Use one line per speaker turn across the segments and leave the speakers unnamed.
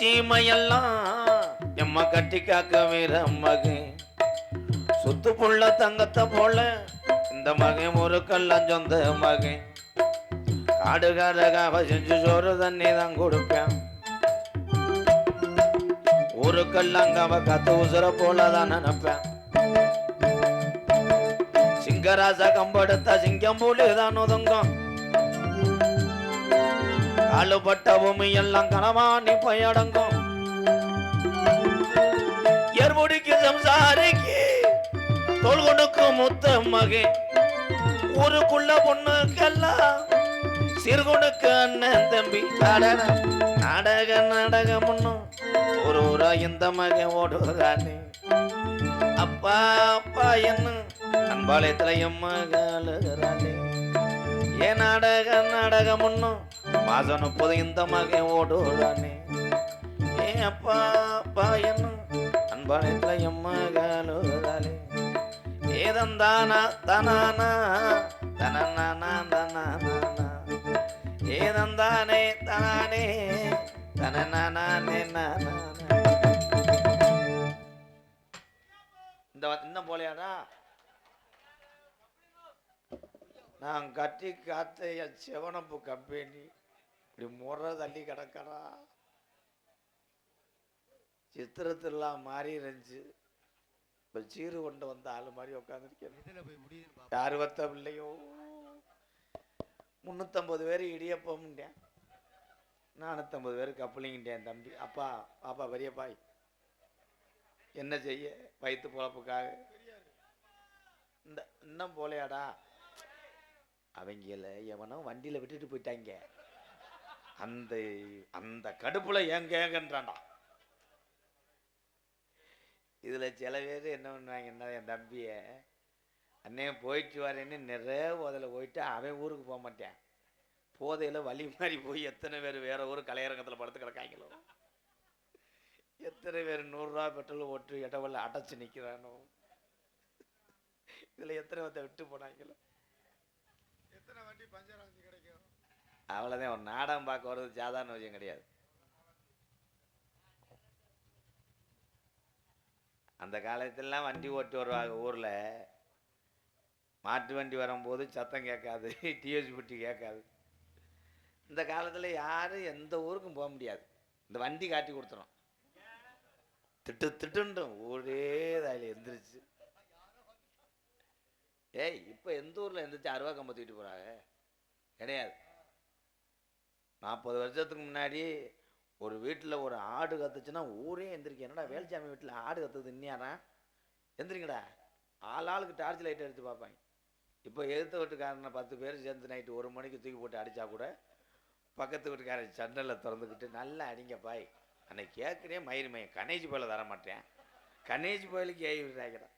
சீமையெல்லாம் எம்ம கட்டி காக்க வீர மகன் சுத்து புள்ள தங்கத்தை போல இந்த மகன் ஒரு கள்ளம் சொந்த மகன் காடுகாரகாவ செஞ்சு சோறு தண்ணி தான் கொடுப்பேன். ஒரு கல்லங்காவ கத்து உசுர போலதான் நினைப்பேன் சிங்கராச கம்படுத்த சிங்கம் போலதான் ஒதுங்கும். அழுபட்ட பூமி எல்லாம் கனவாணி போயடங்கும். எர்முடிக்கு சம்சாரிக்கு தோல் முத்த மகே. ஊருக்குள்ள பொண்ணுக்கெல்லாம் சிறுகுணுக்கு அண்ணன் தம்பி. நாடக நாடக நாடகம் ஒண்ணும் ஒரு ஊரா இந்த மகன் ஓடுறானே அப்பா அப்பா என்ன அன்பாலயத்துல எம்மகாலுகிறானே ஏன் நாடக நாடகம் ஒண்ணும் மாசம் புது இந்த மகன் ஓடுறானே. ஏ அப்பா அப்பா என்ன அன்பாலயத்துல எம்மகாலுகிறானே ஏதந்தானா தனானா தனநானா தனானா ஏதந்தானே தனானே தனநானே நானா இந்த வ- இன்னும் போலையாடா. நான் கட்டி காத்த என் செவனப்பு கம்பெனி. இப்படி முறை தள்ளி கிடக்கடா சித்திரத்திலாம் மாறி இருந்துச்சு. இப்போ சீரு கொண்டு வந்த ஆள் மாதிரி உட்காந்துருக்கேன் யார் வத்த பிள்ளையோ. முந்நூற்றம்பது பேர் இடியப்பம்ட்டேன் நானூற்றம்பது பேர் கப்பலிங்கிட்டேன் தம்பி. அப்பா பாப்பா பெரியப்பாய் என்ன செய்ய? வயிற்று பொழப்புக்காக. இந்த இன்னும் போலையாடா. அவங்கள எவனோ வண்டியில் விட்டுட்டு போயிட்டாங்க. அந்த அந்த கடுப்புல ஏங்க ஏங்கன்றான்டா இதுல சில பேர் என்ன பண்ணுவாங்கன்னா என் தம்பிய அண்ணே போயிட்டு வரேன்னு நிறைய போதையில போயிட்டு அவன் ஊருக்கு போக மாட்டேன். போதையில் வழி மாறி போய் எத்தனை பேர் வேற ஊர் கலையரங்கத்தில் படுத்து கிடக்காங்களோ. எத்தனை பேர் நூறுரூவா பெட்ரோல் ஓட்டு இடவல்ல அடைச்சி நிக்கிறானோ. இதில் எத்தனை பேர்த்த விட்டு போனாங்களோ.
எத்தனை வண்டி பஞ்சர் ஆச்சு கிடைக்கும்?
அவ்வளோதான் ஒரு நாடகம் பார்க்க வர்றது சாதாரண விஷயம் கிடையாது. அந்த காலத்திலலாம் வண்டி ஓட்டி வருவாங்க ஊரில். மாட்டு வண்டி வரும்போது சத்தம் கேட்காது டிஎஸ் புட்டி கேட்காது. இந்த காலத்தில் யாரும் எந்த ஊருக்கும் போக முடியாது. இந்த வண்டி காட்டி கொடுத்துரும். திட்டு திட்டுன்றும் ஒரே அதில் எந்திரிச்சு. ஏய் இப்போ எந்த ஊரில் எந்திரிச்சு அருவா கம்ப தூக்கிட்டு போகிறாங்க கிடையாது. நாற்பது வருஷத்துக்கு முன்னாடி ஒரு வீட்டில் ஒரு ஆடு கத்துச்சுன்னா ஊரே எந்திரிக்க என்னடா வேல்சாமி வீட்டில் ஆடு கத்துது இன்னியாரா எந்திரிங்கடா. ஆள் ஆளுக்கு டார்ச் லைட் எடுத்து பார்ப்பாங்க. இப்போ எதிர்த்த வீட்டுக்காரனை பத்து பேர் சேர்ந்து நைட்டு ஒரு மணிக்கு தூக்கி போட்டு அடித்தா கூட பக்கத்து வீட்டுக்காரன் சண்டலில் திறந்துக்கிட்டு நல்லா அடிங்க பாய் அன்னைக்கு கேட்குறேன் மயிர் மையம். கணேஜ் போயில தர மாட்டேன். கணேஜ் போயிலுக்கு ஏறி விடுறாங்கடா.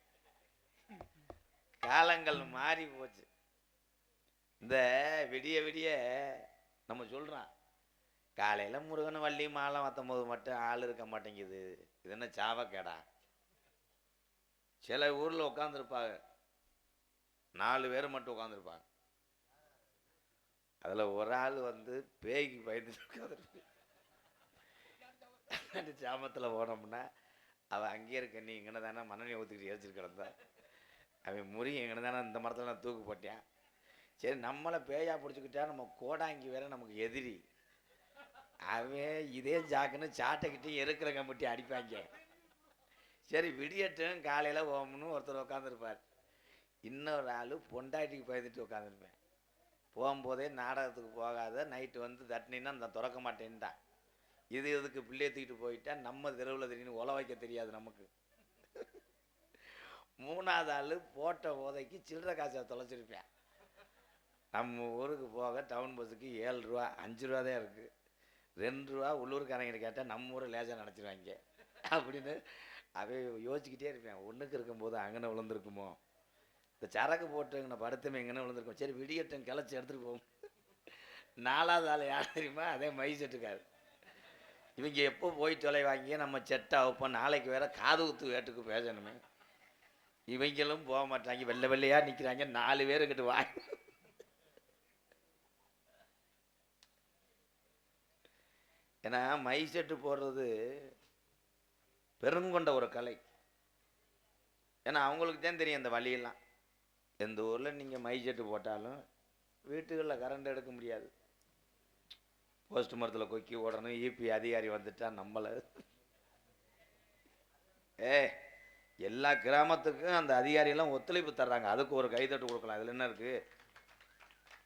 காலங்கள் மாறி போச்சு. இந்த விடிய விடிய நம்ம சொல்கிறோம் காலையில் முருகன் வள்ளி மாலை மாற்றும்போது மட்டும் ஆள் இருக்க மாட்டேங்குது. இது என்ன சாவக்கேடா? சில ஊரில் உட்காந்துருப்பாங்க நாலு பேர் மட்டும் உட்காந்துருப்பாங்க அதில் ஒரு ஆள் வந்து பேய்க்கு பயந்துட்டு உட்காந்துருக்கு சாமத்தில் போனோம்னா அவன் அங்கேயே இருக்க நீ இங்கே தானே மண்ணெண்ணெய் ஊற்றிக்கிட்டு எரிச்சிட்டு கிடந்தா. அவன் முறி எங்கே தானே இந்த மரத்தில் நான் தூக்கு போட்டேன். சரி நம்மளை பேயா பிடிச்சிக்கிட்டா நம்ம கோடாங்கி வேற நமக்கு எதிரி. அவன் இதே ஜாக்குன்னு சாட்டைக்கிட்டே எருக்கிற கம்பட்டி அடிப்பாங்க. சரி விடியட்டும் காலையில் ஓம்னு ஒருத்தர் உட்காந்துருப்பார் இன்னொரு ஆள் பொண்டாட்டிக்கு பயந்துட்டு உட்காந்துருப்பேன் போகும்போதே நாடகத்துக்கு போகாத நைட்டு வந்து தட்டினின்னா நான் திறக்க மாட்டேன்ட்டான் இது இதுக்கு பிள்ளைய தூக்கிட்டு போயிட்டா நம்ம தெருவில் திடீர்னு உல வைக்க தெரியாது நமக்கு. மூணாவது ஆள் போட்ட போதைக்கு சில்லறை காசை தொலைச்சிருப்பேன். நம்ம ஊருக்கு போக டவுன் பஸ்ஸுக்கு ஏழு ரூபா அஞ்சு ரூபா தான் இருக்குது ரெண்டு ரூபா உள்ளூர்காரங்கிட்ட கேட்டால் நம்ம ஊரை லேசாக நினச்சிருவாங்க. அப்படின்னு அவை யோசிச்சுக்கிட்டே இருப்பேன். ஒன்றுக்கு இருக்கும்போது அங்கன விழுந்திருக்குமோ? இந்த சரக்கு போட்டு படுத்துமே எங்கன்னு விழுந்திருக்கும். சரி விடியட்டும் கிளச்சி எடுத்துகிட்டு போவோம். நாலாவது ஆள் யார் தெரியுமா? அதே மை செட்டுக்காரு. இவங்க எப்போ போய் தொலைவாங்க நம்ம செட்டாக வைப்போம் நாளைக்கு வேற காது குத்து வேட்டுக்கு பேசணுமே. இவங்களும் போக மாட்டாங்க. வெள்ளை வெள்ளையாக நிற்கிறாங்க நாலு பேருக்கிட்ட வாங்க ஏன்னா மை செட்டு போடுறது பெருங்கொண்ட ஒரு கலை. ஏன்னா அவங்களுக்கு தான் தெரியும் அந்த வழியெல்லாம். எந்த ஊரில் நீங்கள் மை செட்டு போட்டாலும் வீட்டுகளில் கரண்ட் எடுக்க முடியாது. போஸ்ட் மரத்தில் கொக்கி ஓடணும் ஈபி அதிகாரி வந்துட்டா நம்மளை. ஏ எல்லா கிராமத்துக்கும் அந்த அதிகாரியெல்லாம் ஒத்துழைப்பு தர்றாங்க. அதுக்கு ஒரு கைதட்டு கொடுக்கலாம். இதில் என்ன இருக்குது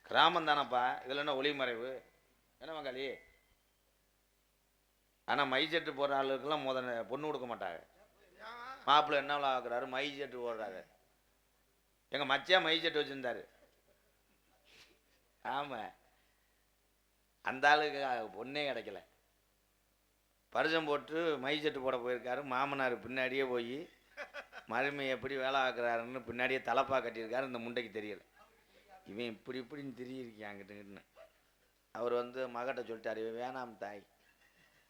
கிராமம் தானப்பா. இதில் என்ன ஒளிமறைவு? என்ன மங்காளி? ஆனால் மை செட்டு போடுற ஆளுக்கெல்லாம் முதல்ல பொண்ணு கொடுக்க மாட்டாங்க.
ஏன்
மாப்பிள்ளை என்ன ஆக்குறாரு மை செட்டு போடுறாரு. எங்கள் மச்சியா மை செட்டு வச்சுருந்தாரு. ஆமாம் அந்த ஆளுக்கு பொண்ணே கிடைக்கல. பரிசம் போட்டு மை செட்டு போட போயிருக்காரு. மாமனார் பின்னாடியே போய் மருமை எப்படி வேலை ஆக்குறாருன்னு பின்னாடியே தலப்பா கட்டியிருக்காரு. இந்த முண்டைக்கு தெரியல. இவன் இப்படி இப்படின்னு திரியிருக்கான் அங்கிட்டுன்னு அவர் வந்து மகட்ட சொல்லிட்டார் இவன் வேணாம் தாய்.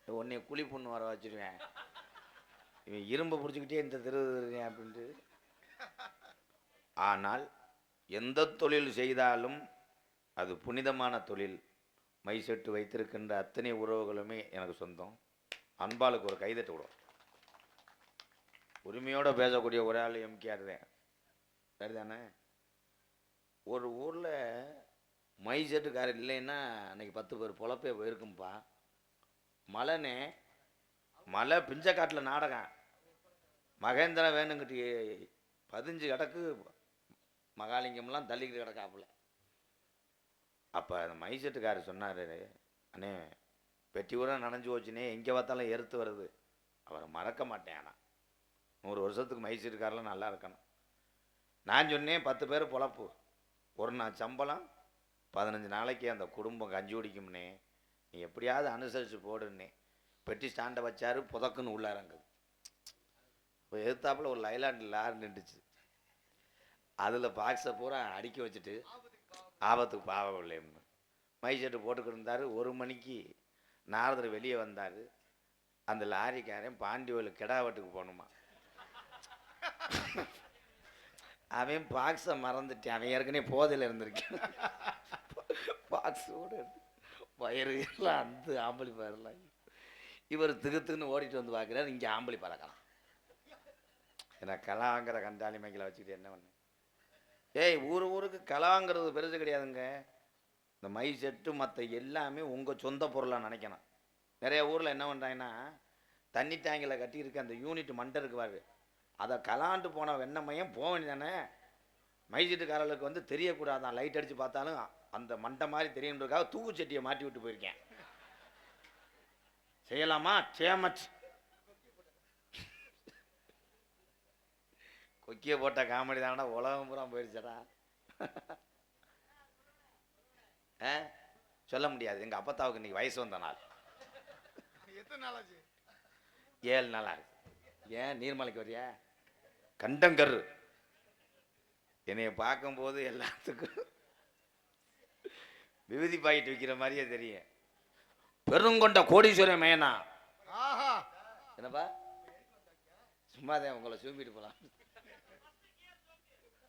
உன்னை குழி பொண்ணு வர வச்சிருவேன். இவன் இரும்பை பிடிச்சிக்கிட்டே இந்த தெரு அப்படின்ட்டு. ஆனால் எந்த தொழில் செய்தாலும் அது புனிதமான தொழில். மை செட்டு வைத்திருக்கின்ற அத்தனை உறவுகளுமே எனக்கு சொந்தம். அன்பாளுக்கு ஒரு கைதட்டு விடும் உரிமையோடு பேசக்கூடிய ஒரு ஆள் எம்கேஆர் தான். சரிதானே? ஒரு ஊரில் மை செட்டுக்காரர் இல்லைன்னா அன்னைக்கு பத்து பேர் பொழப்பே போயிருக்கும்பா. மலைனே மலை பிஞ்சக்காட்டில் நாடகம். மகேந்திரன் வேணுங்கிட்டு பதிஞ்சு கிடக்கு மகாலிங்கம்லாம் தள்ளிக்கிட்டு கிடக்காப்புல. அப்போ அந்த மைசெட்டுக்காரர் சொன்னார் அண்ணே பெட்டி ஊரம் நனைஞ்சு போச்சுனே எங்கே பார்த்தாலும் எருத்து வருது. அவரை மறக்க மாட்டேன் ஆனால் நூறு வருஷத்துக்கு மைசெட்டுக்காரெலாம் நல்லா இருக்கணும். நான் சொன்னேன் பத்து பேர் பொழப்பு. ஒரு நாள் சம்பளம் பதினஞ்சு நாளைக்கு அந்த குடும்பம் கஞ்சி குடிக்கும்னே. நீ எப்படியாவது அனுசரித்து போடுன்னே. பெட்டி ஸ்டாண்டை வச்சாரு புதக்குன்னு உள்ள இறங்குது. இப்போ எதிர்த்தாப்புல ஒரு லைலாண்டு லாரி நின்றுச்சு. அதில் பாக்ஸை பூரா அடுக்கி வச்சுட்டு ஆபத்துக்கு பாவம் இல்லைன்னு மை செட்டு போட்டுக்கிட்டு இருந்தார். ஒரு மணிக்கு நாரதர் வெளியே வந்தார். அந்த லாரிக்காரன் பாண்டியோவில் கிடாவட்டுக்கு போகணுமா. அவன் பாக்ஸை மறந்துட்டேன். அவன் ஏற்கனவே போதையில் இருந்திருக்கான். பாக்ஸோடு வயிறு எல்லாம் அந்த ஆம்பளி பாருலாம் இவர் திகுத்துன்னு ஓடிட்டு வந்து பார்க்குறாரு இங்கே ஆம்பளி பறக்கலாம் ஏன்னா கலாங்கிற கண்டாளி மைக்கில் வச்சுக்கிட்டு என்ன பண்ணு? ஏய் ஊர் ஊருக்கு கலாங்கிறது பெருசு கிடையாதுங்க. இந்த மை செட்டு மற்ற எல்லாமே உங்கள் சொந்த பொருளாக நினைக்கணும். நிறைய ஊரில் என்ன பண்ணுறாங்கன்னா தண்ணி டேங்கில் கட்டியிருக்க அந்த யூனிட் மண்டை இருக்குவாரு அதை கலாண்டு போன வெண்ணமையம் போக வேண்டியதானே மைசீட்டுக்காரர்களுக்கு வந்து தெரியக்கூடாதான். லைட் அடித்து பார்த்தாலும் அந்த மண்டை மாதிரி தெரியணுன்றதுக்காக தூக்குச்சட்டியை மாட்டி விட்டு போயிருக்கேன். செய்யலாமா? சேமச். கொக்கிய போட்ட காமெடி தானடா உலகம் பூரா போயிடுச்சடா ஆ? சொல்ல முடியாது. எங்கள் அப்பத்தாவுக்கு இன்னைக்கு வயசு வந்த நாள். ஏழு நாள் ஆகுது. ஏன்? நீர்மலைக்கு வரியா? கண்டங்கரு. என்னைய பார்க்கும்போது எல்லாத்துக்கும் விபூதி பாக்கெட் விற்கிற மாதிரியே தெரியும். பெருங்கொண்ட கோடீஸ்வரன் மேனா.
ஆஹா.
என்னப்பா? சும்மாதான் உங்களை சூம்பிட்டு போலாம்.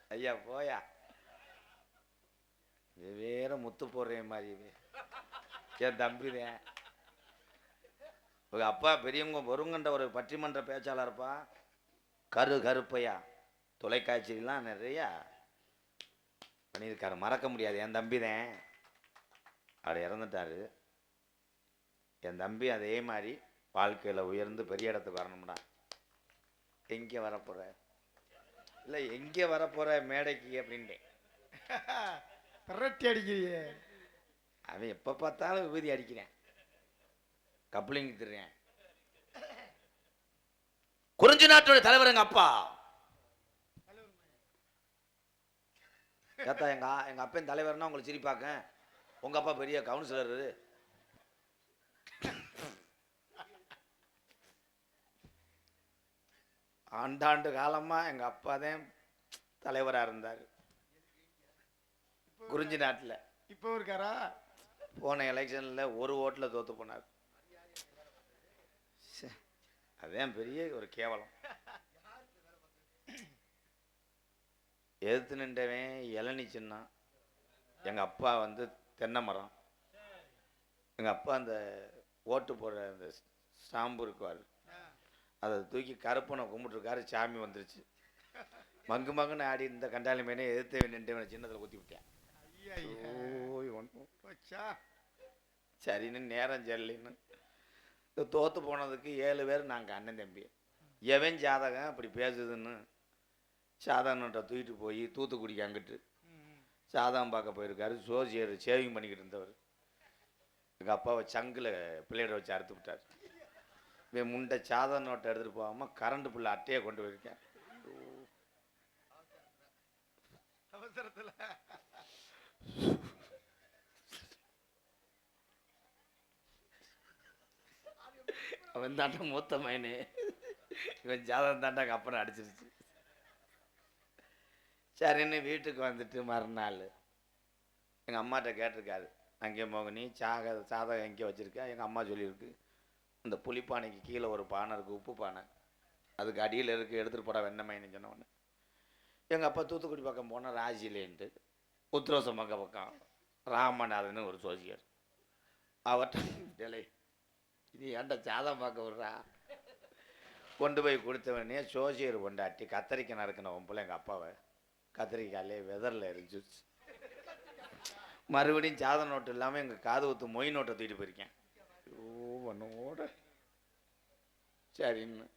ஐயா போயா. இது வேற முத்து போடுறேன் மாதிரி என் தம்பிதான் உங்க அப்பா பெரியவங்க வருங்கன்ற ஒரு பட்டிமன்ற பேச்சாளர்ப்பா கரு கருப்பையா. தொலைக்காட்சியெல்லாம் நிறையா பண்ணியிருக்காரு. மறக்க முடியாது. என் தம்பி தான் அவர் இறந்துட்டாரு. என் தம்பி அதே மாதிரி வாழ்க்கையில் உயர்ந்து பெரிய இடத்துக்கு வரணும்டா. எங்கே வரப்போற? இல்லை எங்கே வரப்போற மேடைக்கு அப்படின்ட்டேன்
பிரட்டி அடிக்கிறியே.
அவன் எப்போ பார்த்தாலும் விபூதி அடிக்கிறேன். கப்ளிங் திடுறேன் குறிஞ்சி நாட்டோட தலைவர் எங்க அப்பா? ஏத்தா எங்க எங்க அப்பன் தலைவர்னா உங்களை சிரிப்பாக்க உங்க அப்பா பெரிய கவுன்சிலர் ஆண்டாண்டு காலமா எங்க அப்பா தான் தலைவரா இருந்தார். குறிஞ்சி நாட்டுல.
இப்போ இருக்காரா
போன எலெக்ஷன்ல ஒரு ஓட்டில் தோத்து போனார். அதான் பெரிய ஒரு கேவலம். எதிர்த்து நின்றவன் இளநி சின்னம். எங்கள் அப்பா வந்து தென்னை மரம். எங்கள் அப்பா அந்த ஓட்டு போடுற அந்த ஸ்டாம்பு இருக்குவார் அதை. தூக்கி கருப்பனை கும்பிட்டுருக்காரு சாமி வந்துருச்சு. மங்கு மங்குன்னு ஆடி இந்த கண்டாளி மேனே எதிர்த்து நின்று சின்னத்தில் குத்தி விட்டேன். சரின்னு நேரம் சரியில்லைன்னு. தோத்து போனதுக்கு ஏழு பேர் நாங்கள் அண்ணன் தம்பி. எவன் ஜாதகம் அப்படி பேசுதுன்னு சாதகன்கிட்ட தூக்கிட்டு போய் தூத்துக்குடிக்கு அங்கிட்டு சாதகம் பார்க்க போயிருக்காரு. ஜோசியர் சேவிங் பண்ணிக்கிட்டு இருந்தவர். எங்கள் அப்பாவை சங்கில் பிள்ளையோட வச்சு அறுத்து விட்டார். இவன் முண்டை சாதக நோட்டை எடுத்துகிட்டு போகாமல் கரண்ட் புள்ள அட்டையை கொண்டு போயிருக்கேன்.
அவசரத்துல.
அவன் தாண்டா மூத்த மயனே இவன் ஜாதகம் தாண்டா அப்புறம் அடிச்சிருச்சு. சரின்னு வீட்டுக்கு வந்துட்டு மறுநாள். எங்கள் அம்மாட்ட கேட்டிருக்காரு. அங்கே மோகினி சாக சாதகம் எங்கேயோ வச்சுருக்கா? எங்கள் அம்மா சொல்லியிருக்கு. அந்த புளிப்பானைக்கு கீழே ஒரு பானை இருக்குது உப்பு பானை. அதுக்கு அடியில் இருக்குது எடுத்துகிட்டு போட வெண்ணமைன்னு சொன்னவொன்னே. எங்கள் அப்பா தூத்துக்குடி பக்கம் போனால் ராஜிலேன்ட்டு உத்திரோசம் பக்கம் பக்கம் ராமநாதன் ஒரு சோசியர் அவர்கிட்ட டேலே இது ஏன்டா சாதம் பார்க்க விட்றா? கொண்டு போய் கொடுத்தவனே சோசியர் கொண்டாட்டி கத்தரிக்க நறுக்கின உன் எங்கள் அப்பாவை. கத்திரிக்காயிலே வெதரில் எரிஞ்சிருச்சு. மறுபடியும் ஜாத நோட்டு இல்லாமல் எங்கள் காது ஊத்து மொய் நோட்டை தூக்கிட்டு போயிருக்கேன். ஐயோ பண்ணோட சரின்னு.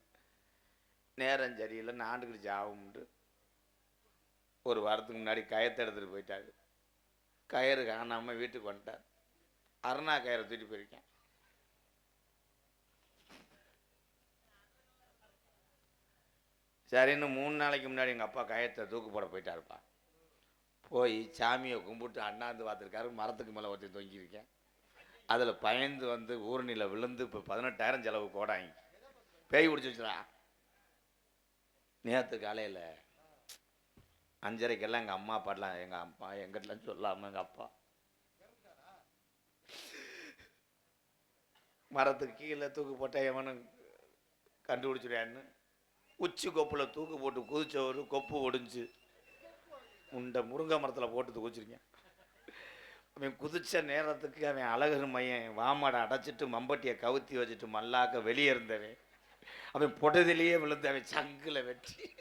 நேரம் சரியில்லை நாண்டுக்கிட்டு ஜாவும்ட்டு ஒரு வாரத்துக்கு முன்னாடி கயத்தை எடுத்துகிட்டு போயிட்டாரு. கயிறு காணாமல் வீட்டுக்கு வந்துட்டார். அருணா கயிறை தூக்கிட்டு போயிருக்கேன். சரின்னு மூணு நாளைக்கு முன்னாடி எங்கள் அப்பா கயத்தை தூக்கு போட போயிட்டாருப்பா. போய் சாமியை கும்பிட்டு அண்ணாந்து பார்த்துருக்காரு மரத்துக்கு மேலே ஒருத்தர் தொங்கியிருக்கேன். அதில் பயந்து வந்து ஊரணியில் விழுந்து இப்போ பதினெட்டாயிரம் செலவு கோடாங்க பேய் பிடிச்சிச்சுடா நேற்று காலையில் அஞ்சரைக்கெல்லாம் எங்கள் அம்மா அப்பாட்டலாம் எங்கள் அம்மா எங்கிட்டலாம் சொல்லாமல் எங்கள் அப்பா. மரத்துக்கு கீழே தூக்கு போட்டால் எவனும் கண்டுபிடிச்சிடுவான்னு உச்சி கொப்பில் தூக்கு போட்டு குதிச்சவர் கொப்பு ஒடிஞ்சு உண்டை முருங்கை மரத்தில் போட்டு குதிச்சிருக்கேன் அவன் குதித்த நேரத்துக்கு அவன் அழகர் மையன் வாமாடை அடைச்சிட்டு மம்பட்டியை கவுத்தி வச்சுட்டு மல்லாக்க வெளியே இருந்தவன் அவன் புடதிலேயே விழுந்து அவன் சங்கில் வெட்டி.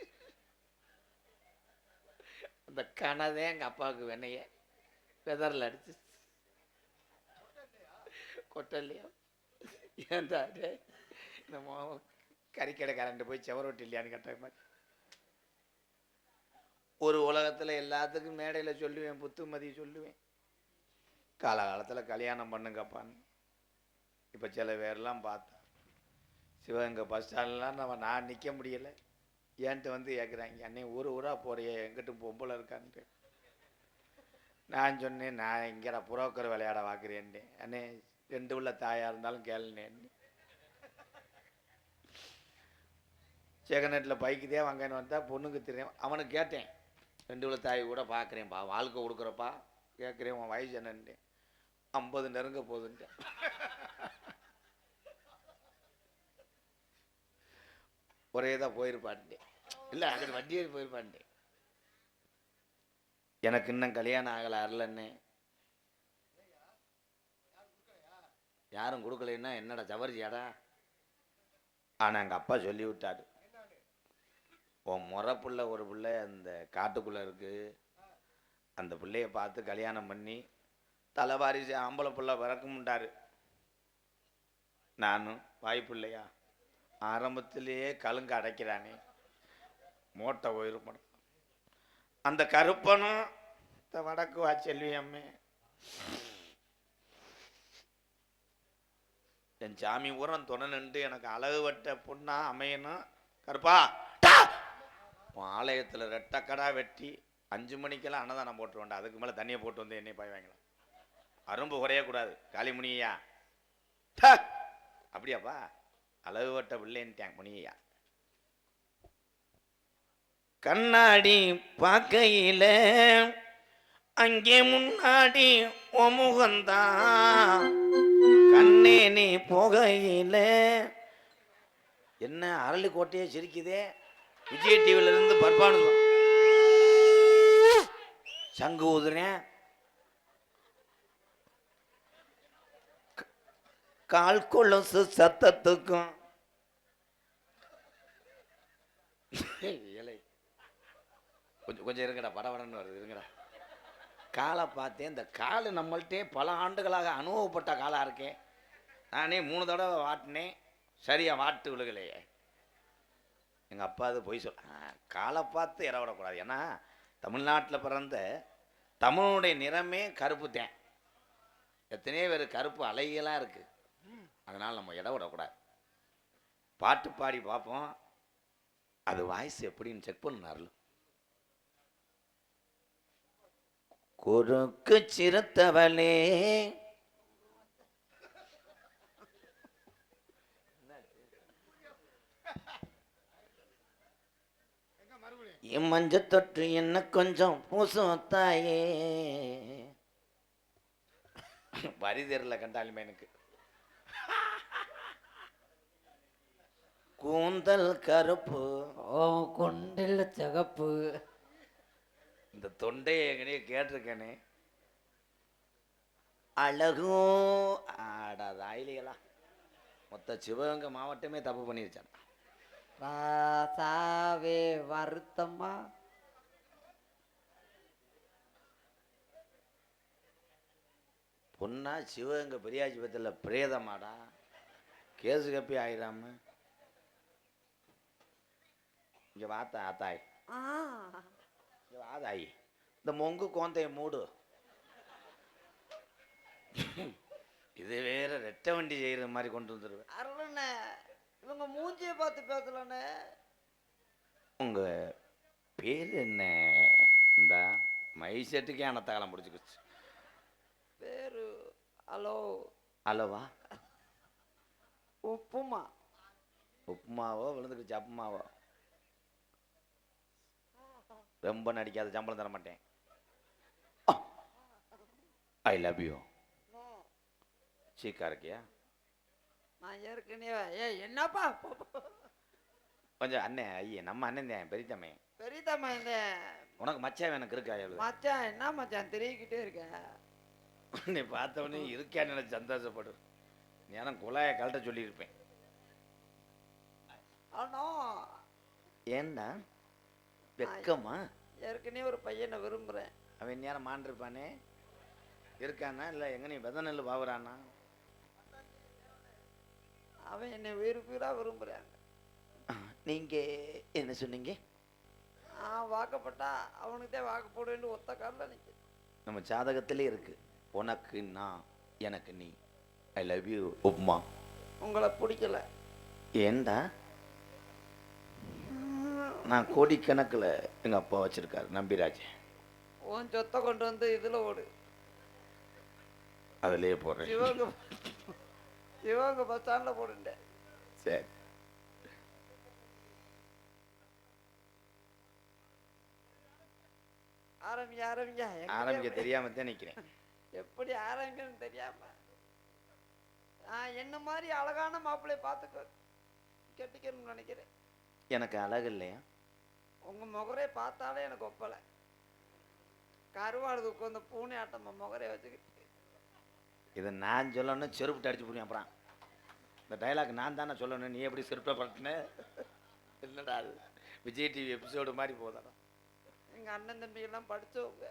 அந்த கனதே எங்கள் அப்பாவுக்கு வெண்ணைய. வெதரில் அடிச்சு. கொட்டலையா ஏன்டா இந்த மோ- கறிக்கடை கரண்ட் போய் செவரொட்டி இல்லையான்னு கேட்ட மாதிரி. ஒரு உலகத்தில் எல்லாத்துக்கும் மேடையில் சொல்லுவேன் புத்துமதி சொல்லுவேன். காலகாலத்தில் கல்யாணம் பண்ணுங்கப்பான்னு. இப்போ சில பேர்லாம் பார்த்தா சிவகங்கை பஸ் ஸ்டாண்ட்லாம் நம்ம நான் நிற்க முடியலை. ஏன்ட்டு வந்து கேட்குறாங்க அண்ணே ஒரு ஊராக போறியே எங்கிட்ட பொம்பளை இருக்கான்ட்டு. நான் சொன்னேன் நான் இங்கே புரோக்கர் விளையாட வாக்குறேன்ட்டு. அண்ணே ரெண்டு உள்ள தாயாக இருந்தாலும் கேளுனேன்னு. செகநெட்டில் பைக்குதே வாங்கன்னு வந்தால் பொண்ணுக்கு தெரியும். அவனுக்கு கேட்டேன். ரெண்டு உள்ள தாய் கூட பார்க்குறேன்ப்பா வாழ்க்கை கொடுக்குறப்பா. கேட்குறேன் உன் வயசு என்னன்ட்டு. ஐம்பது நெருங்க போகுதுன்ட்டு. ஒரே தான் போயிருப்பான்ட்டு. இல்லை அங்கிட்டு வண்டியே போயிருப்பான்ட்டு. எனக்கு இன்னும் கல்யாணம் ஆகலை அருளண்ணே. யாரும் கொடுக்கலன்னா என்னடா ஜவர்ஜியாடா? ஆனால் எங்கள் அப்பா சொல்லி விட்டாரு உன் முறை பிள்ளை ஒரு பிள்ளை அந்த காட்டுக்குள்ளே இருக்குது அந்த பிள்ளைய பார்த்து கல்யாணம் பண்ணி தலைவாரி ஆம்பளை பிள்ளை பிறக்கும்ட்டாரு நானும் வாய்ப்பு இல்லையா? ஆரம்பத்திலேயே கலுங்க அடைக்கிறானே. மூட்டை உயிர்ப்படும் அந்த கருப்பனும் இந்த வடக்கு வா செல்வி அம்மே. என் சாமி ஊரம் துணை நின்று எனக்கு அழகு வட்ட பொண்ணா அமையணும். கருப்பா ஆலயத்தில் ரெட்டக்கடா வெட்டி அஞ்சு மணிக்கெல்லாம் அன்னதானம் போட்டுருவேன்டா அதுக்கு மேலே தண்ணியை போட்டு வந்து என்னை பாய் வாங்கலாம் அரும்பு குறையக்கூடாது. காளிமுனியா அப்படியாப்பா? அளவு வட்ட பிள்ளைன்ட்டாங்க முனியா கண்ணாடி பார்க்கையில அங்கே முன்னாடி ஒமுகந்தான் கண்ணே நீ போகையில. என்ன அரளி கோட்டையே சிரிக்குதே? விஜய் டிவில இருந்து பர்பானு சங்கு ஊதுறேன். கால் கொலுசு சத்தத்துக்கும். இலை. கொஞ்சம் கொஞ்சம் இருங்கடா படபடன்னு வருது இருங்கடா. காலை பார்த்தேன் இந்த கால் நம்மள்ட்டே பல ஆண்டுகளாக அனுபவப்பட்ட காலாக இருக்கேன் நானே மூணு தடவை வாட்டினேன். சரியாக வாட்டு விழுகலையே. எங்கள் அப்பா அது பொய் சொல் காலை பார்த்து இறவிடக்கூடாது ஏன்னா தமிழ்நாட்டில் பிறந்த தமிழனுடைய நிறமே கருப்பு தேன். எத்தனையோ பேர் கருப்பு அலைகளாக இருக்குது அதனால் நம்ம இட விடக்கூடாது. பாட்டு பாடி பார்ப்போம். அது வாய்ஸ் எப்படின்னு செக் பண்ணார்ல குறுக்கு சிறுத்தவளே என் மஞ்ச தொட்டு என்ன கொஞ்சம் பூசும் தாயே வரி தெரியல கண்டாலுமே எனக்கு. கூந்தல் கருப்பு.
ஓ கொண்டில் சிகப்பு.
இந்த தொண்டையை எங்கனே கேட்டிருக்கேனே. அழகும் ஆடாத ஆயிலிகளா. மொத்த சிவகங்கை மாவட்டமே தப்பு பண்ணிருச்சான்.
ராசாவே வருத்தமா
பொண்ணா சிவகங்கை பெரியாஜிபத்தில் பிரேதமாடா. கேசு கப்பி ஆயிடாம இங்கே வாத்தா ஆத்தாய்
ஆ.
இங்கே வாதாயி இந்த மொங்கு கோந்தைய மூடு. இது வேற ரெட்டை வண்டி செய்கிற மாதிரி கொண்டு வந்துடுவேன்
அருளண்ணே இவங்க மூஞ்சியை பார்த்து பேசலண்ணே
உங்க பேர் என்ன? இந்த மை செட்டுக்கே அனத்தகாலம் பிடிச்சிக்கிச்சு
பேரு ஹலோ.
அளவா
உப்புமா.
உப்புமாவோ விழுந்துக்கிச்சு அப்புமாவோ ரொம்ப நடிக்காத சம்பளம் தர மாட்டேன். ஐ லவ் யூ சீக்கா இருக்கியா?
நான் ஏற்கனவே ஏ என்னப்பா.
கொஞ்சம் அண்ணன் ஐயே நம்ம அண்ணன் தான் பெரியத்தம்மே
பெரியதம்மா இந்த
உனக்கு மச்சான் எனக்கு இருக்கா
மச்சான் என்ன மச்சான் தெரிவிக்கிட்டே இருக்க?
நீ பார்த்தவொடனே இருக்கியான்னு நினைச்சு சந்தோஷப்படு. நேரம் குழாயை கழட்ட சொல்லியிருப்பேன்.
ஆனா?
ஏண்டா வெக்கமா?
ஏற்கனவே ஒரு பையனை விரும்புகிறேன்
அவன் நேரம் மாண்டிருப்பானே? இருக்கானா? இல்லை எங்க நீ வித நெல் பாவுறானா?
அவன் என்னை உயிருக்கு உயிராக விரும்புகிறாங்க
நீங்க என்ன சொன்னீங்க?
நான் வாக்கப்பட்டா அவனுக்கு தான் வாக்கு போடுவேன்னு ஒத்த காலில் நிற்க
நம்ம ஜாதகத்திலே இருக்கு. உனக்கு நான் எனக்கு நீ. I love you upma.
உங்களை பிடிக்கல.
ஏண்டா? நான் கோடிக்கணக்கில் எங்கள் அப்பா வச்சிருக்காரு நம்பிராஜ்.
உன் சொத்தை கொண்டு வந்து இதில் ஓடு.
அதிலே போடுறேன்.
சிவகங்கை பஸ் ஸ்டாண்டில் போடுண்டேன்
சரி.
ஆரம்பிங்க ஆரம்பிங்க.
ஆரம்பிக்க தெரியாம தான் நிற்கிறேன்
எப்படி ஆரம்பிக்கணும்னு தெரியாம? என்ன மாதிரி அழகான மாப்பிள்ளைய பார்த்துக்க கெட்டிக்கணும்னு நினைக்கிறேன்.
எனக்கு அழகு இல்லையா?
உங்க முகரே பார்த்தாலே எனக்கு ஒப்பலை. கருவாடு உட்காந்து பூனை ஆட்டம்மா முகரே வச்சுக்கிட்டு
இதை நான் சொல்லணும் செருப்பு அடிச்சு போடுவேன் அப்புறம். இந்த டைலாக் நான் தானே சொல்லணும் நீ எப்படி செருப்பை பட்டின என்னடா அது. விஜய் டிவி எபிசோடு மாதிரி போதாடா
எங்க அண்ணன் தம்பி எல்லாம் படிச்சவங்க.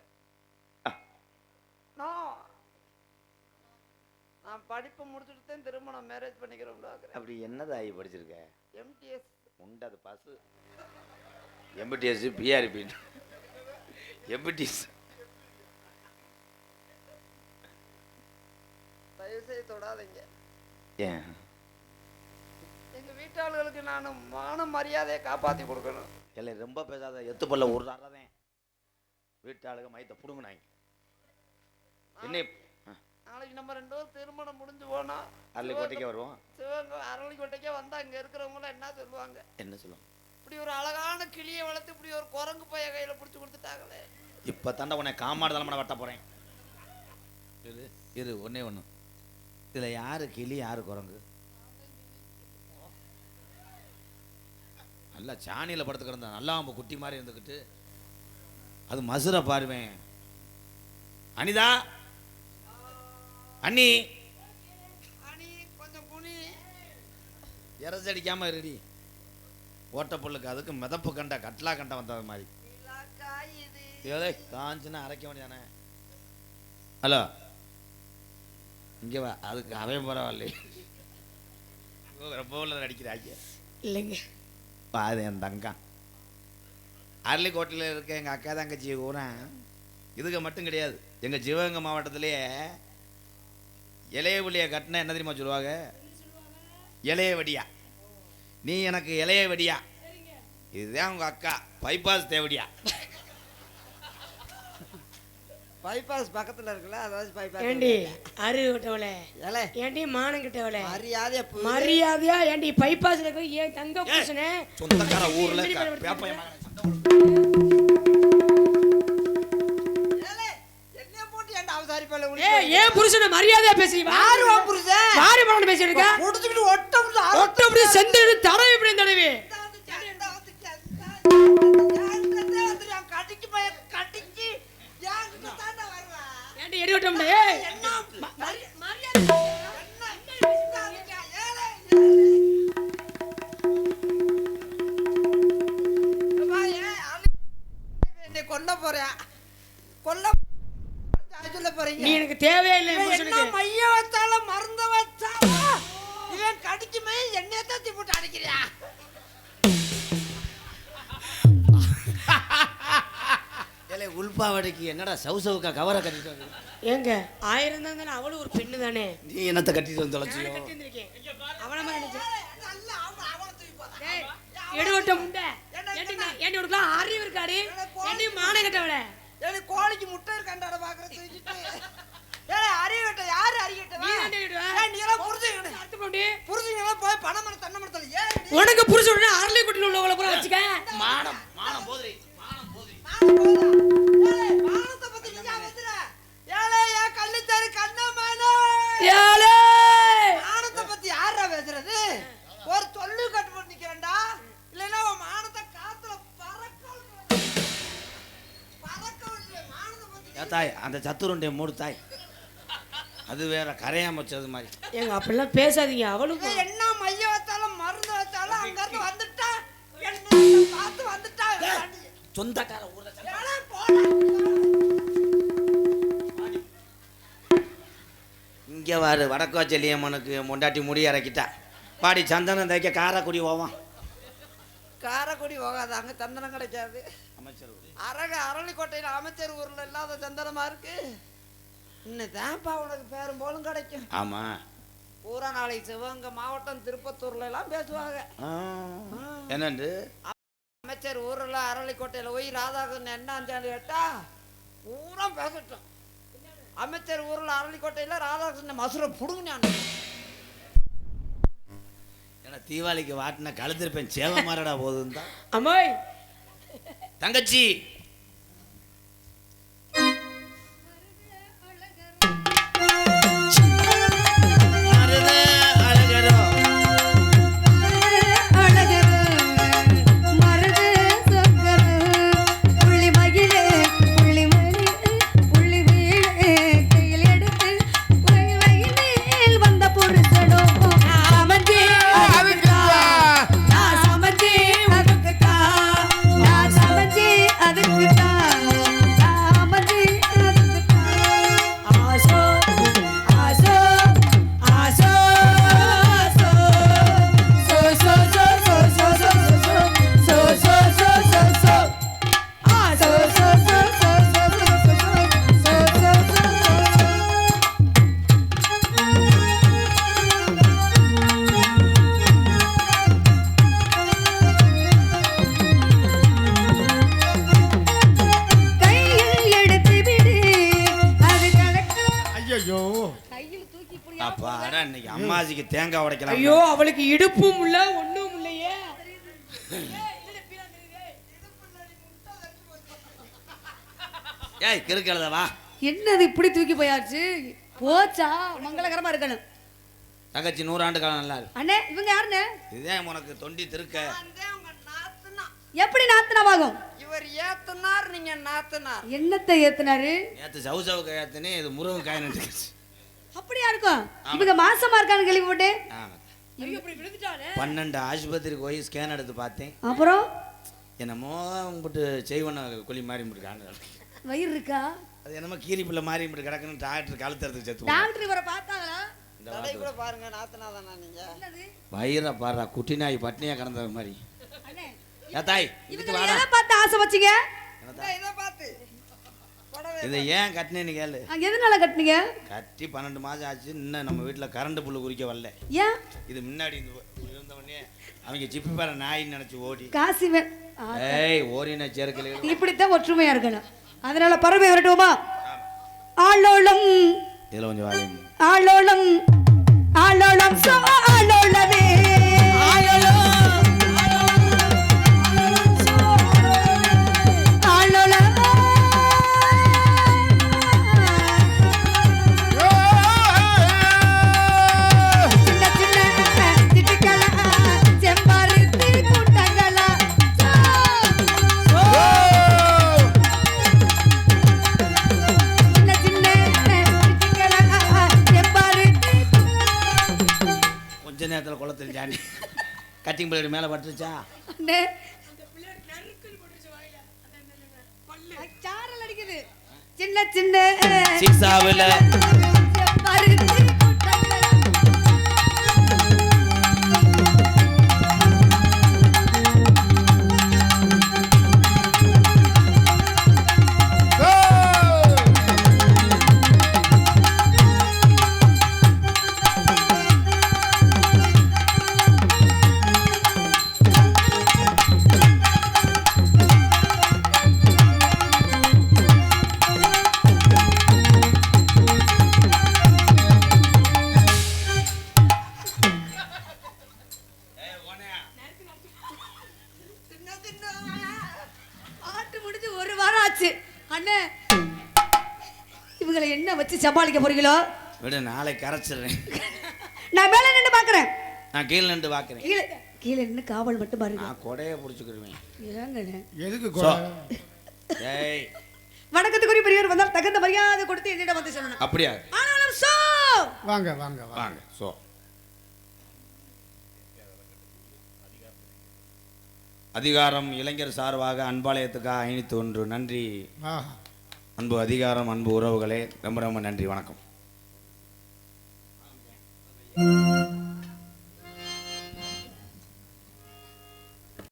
ஆ.
நான் நான் படிப்பு முடிச்சுட்டு தான் திருமணம் மேரேஜ் பண்ணிக்கிறோம்ல
அப்படி என்னதாயி படிச்சிருக்க?
எம்டிஎஸ்
உண்டு அது பசு எம்பிடிஎஸ் பிஆர்பி எம்பிடிஎஸ்
தயவு செய்து தொடாதீங்க.
ஏன்?
எங்க வீட்டாளுகளுக்கு நான் மான மரியாதையை காப்பாத்தி கொடுக்கணும்.
இல்லை ரொம்ப பேசாத எத்து பல்ல ஒரு தான். வீட்டாளுக மைத்த புடுங்கினாங்க. என்ன
நாளைக்கு நம்ம ரெண்டு பேரும் திருமணம் முடிஞ்சு போனா
அரளிக்கோட்டைக்கே வருவோம்.
சிவகங்கை அரளிக்கோட்டைக்கே வந்தா அங்க இருக்கிறவங்க என்ன சொல்லுவாங்க?
என்ன சொல்லுவோம்
இப்படி ஒரு அழகான கிளியை வளர்த்து இப்படி ஒரு குரங்கு பைய கையில பிடிச்சு கொடுத்துட்டாங்களே.
இப்போ தாண்டா உன்னை காமாடு தலைமனை வெட்ட போகிறேன் இரு இரு ஒன்றே ஒன்று இதில் யாரு கிளி யாரு குரங்கு? நல்லா சாணியில் படுத்து கிடந்தா நல்லா அவங்க குட்டி மாதிரி இருந்துக்கிட்டு அது மசுரை பாருவேன். அனிதா? அண்ணி? அடிக்காமல் இருடி. ஓட்டப்புல்லுக்கு அதுக்கு மிதப்பு கண்ட கட்லா கண்ட வந்தது மாதிரி. ஏதே காஞ்சுன்னா அரைக்க வேண்டியதானே? ஹலோ? இங்கே வா அதுக்கு அவன் பரவாயில்லையே. ஓ, ரொம்ப உள்ள நடிக்கிறாங்க
இல்லைங்க.
அது என் தங்கம். அரளிக்கோட்டையில் இருக்க எங்கள் அக்கா தங்கச்சி ஊரா? இதுக்கு மட்டும் கிடையாது. எங்கள் சிவகங்கை மாவட்டத்திலேயே இளைய புள்ளிய கட்டினா என்ன தெரியுமா சொல்லுவாங்க? இளைய வெடியா நீ எனக்கு இளைய வெடியா இதுதான் உங்கள் அக்கா. பைபாஸ் தேவடியா.
பைபாஸ் பக்கத்துல இருக்குல்ல அதாவது பைபாஸ்
ஏண்டி அறிவு கிட்டவளே
ஏலே.
ஏண்டி மானம் கிட்டவளே
மரியாதையா
மரியாதையா ஏண்டி பைபாஸ்ல இருக்க ஏன் தங்க பூசனே
சொந்தக்கார ஊரில்
ஏ ஏன் புருஷனை மரியாதையா பேசி
யாரு உன் புருஷன்?
யாரு பண்ண பேசிட்டு இருக்க? ஒட்ட அப்படியே செந்து தடவை இப்படி தடவி. எடி விட்டோம்டா ஏய்
கொல்ல போறியா கொல்ல சொல்ல போறீங்க.
நீ எனக்கு தேவையே இல்லை என்
இவன் என்ன மைய வச்சாலும் மருந்த வச்சாலும் இவன் கடிக்குமே என்னைய தத்தி போட்டு அடிக்கிறியா?
ஏலே உள்பாவடைக்கு என்னடா சவு சவுக்கா கவரை கட்டிட்டு
ஏங்க? ஆயிரம் தான் தானே? அவளும் ஒரு பெண்ணு தானே?
நீ என்னத்தை கட்டிட்டு வந்து தொலைச்சியோ?
அவளை மாதிரி நினைச்சேன் எடுவட்ட முண்டை. என்னோடலாம் அறிவு இருக்காரு என்னையும் மானம் கட்டவள?
எனக்கு கோழிக்கு முட்டை இருக்கண்டாட பாக்குறது அறிவிட்ட யாரு
உனக்கு புரிச்சு உடனே அரளை குட்டியில் உள்ளவங்களை பூரா வச்சுக்க.
மானம் மானம் போதிரி மானம் போதிரி
ஒரு தொல்லு கட்டு போட்டு நிக்கிறேன்டா. இல்லைன்னா உன் மானத்தை காத்துல பறக்க
தாய் அந்த சத்துருண்டை மூடு தாய். அது வேற கரையாம வச்சது மாதிரி.
ஏங்க அப்படிலாம் பேசாதீங்க
இவன் என்ன மைய வச்சாலும் மருந்து வச்சாலும் அங்க இருந்து வந்துட்டா என்ன பார்த்து வந்துட்டா
சொந்தக்கார ஊர்ல. இங்கே வாரு வடக்கோ செல்லியம்மனுக்கு முண்டாட்டி முடி இறக்கிட்டா பாடி சந்தனம் தைக்க காரக்குடி போவான்
காரைக்குடி போகாது அங்க சந்தனம் கிடைக்காது.
அமைச்சர்
அரக அரளிக்கோட்டையில் அமைச்சர் ஊர்ல இல்லாத சந்தனமா இருக்கு? இன்னதான்ப்பா உனக்கு பேரும் போலும் கிடைக்கும்.
ஆமா.
பூரா நாளைக்கு சிவகங்கை மாவட்டம் திருப்பத்தூர்ல எல்லாம் பேசுவாங்க.
என்னண்டு?
அமைச்சர் ஊர்ல அரளிக்கோட்டையில போய் ராதாகிருஷ்ணன் என்ன அஞ்சாண்டு கேட்டா பூரா பேசட்டும். அமைச்சர் ஊர்ல அரளிக்கோட்டையில ராதாகிருஷ்ணன் மசுரை புடுங்கினான்.
ஏன்னா தீபாவளிக்கு வாட்டின கழுத்திருப்பேன். சேவ மாறடா போதும் தான்
அம்மாய்.
தங்கச்சி. அப்பாடா இன்னைக்கு அம்மாஜிக்கு தேங்காய் உடைக்கலாம்
ஐயோ அவளுக்கு இடுப்பும் இல்ல ஒண்ணும் இல்லையே.
ஏய் கிறுக்கழுத வா.
என்னது இப்படி தூக்கி போயாச்சு? போச்சா? மங்களகரமா இருக்கணும்
தங்கச்சி நூறாண்டு காலம் நல்லா இருக்கு.
அண்ணே இவங்க யாருண்ணே?
இதுதான் உனக்கு தொண்டி திருக்க.
உங்க நாத்துனா.
எப்படி நாத்தனமாகும்
இவர் ஏத்துனார் நீங்க நாத்துனார்.
என்னத்தை ஏத்துனாரு?
நேற்று சவு சவு காயத்தினே இது முருகன் காய் நின்றுச்சு
அப்படியா இருக்கும்? இவங்க மாசமா இருக்கான்னு இப்படி விழுந்துட்டானே
பன்னெண்டு ஆஸ்பத்திரிக்கு போய் ஸ்கேன் எடுத்து பார்த்தேன்.
அப்புறம்?
என்னமோ உங்கள்கிட்ட செய்வன குழி மாறி இருக்காங்க
வயிறு இருக்கா?
அது என்னமோ கீரி பிள்ளை மாறி கிடக்குன்னு டாக்டர் கழுத்தறதுக்கு செத்து.
டாக்டர் இவரை பார்த்தாங்களா.
கூட பாருங்க நாத்தனாதானா நீங்க?
என்னது?
வயிறை பாடுறா குட்டி நாய் பட்னியா கிடந்தது மாதிரி. ஏ தாய் இதுக்கு வாடா.
பார்த்து ஆசை வச்சீங்க?
இதை பார்த்து.
இதை ஏன் கட்டினேன்னு கேளு.
எதனால கட்டுனீங்க?
கட்டி பன்னெண்டு மாதம் ஆச்சு இன்னும் நம்ம வீட்டில் கரண்ட் புல்லு குறிக்க வரல.
ஏன்?
இது முன்னாடி இந்த இருந்த உடனே அவங்க ஜிப்பி பாரு நாயின்னு நினச்சி ஓடி.
காசு
ஏய் ஓரின சேர்க்கல
இப்படித்தான் ஒற்றுமையா இருக்கணும். அதனால பறவை விரட்டுவோமா ஆளோளம்.
இதில் கொஞ்சம்
ஆளோளம். ஆளோளமே ஆளோளம்.
கட்டிங் பிளேடு மேலே பட்டுருச்சா.
சாரல் அடிக்குது. சின்ன சின்ன.
சிக்ஸாவில்
வச்சு சமாளிக்க போறீங்களோ?
விடு நாளை கரைச்சிடுறேன்.
நான் மேல நின்று பாக்குறேன்
நான் கீழே நின்று பார்க்குறேன்.
கீழே கீழே நின்று காவல் மட்டும் பாருங்க.
நான் கொடையை பிடிச்சிக்கிடுவேன்.
ஏங்கண்ணே
எதுக்கு
சோ. ஏய்.
வணக்கத்துக்குரிய பெரியவர் வந்தால் தகுந்த மரியாதை கொடுத்து என்னிடம் வந்து சொல்லணும்.
அப்படியா?
ஆனாலும் சோ!
வாங்க வாங்க
வாங்க. ஸோ அதிகாரம் இளைஞர் சார்பாக அன்பாலயத்துக்காக ஐநூற்றி ஒன்று. நன்றி.
ஆஹா.
அன்பு அதிகாரம் அன்பு உறவுகளே ரொம்ப ரொம்ப நன்றி வணக்கம்.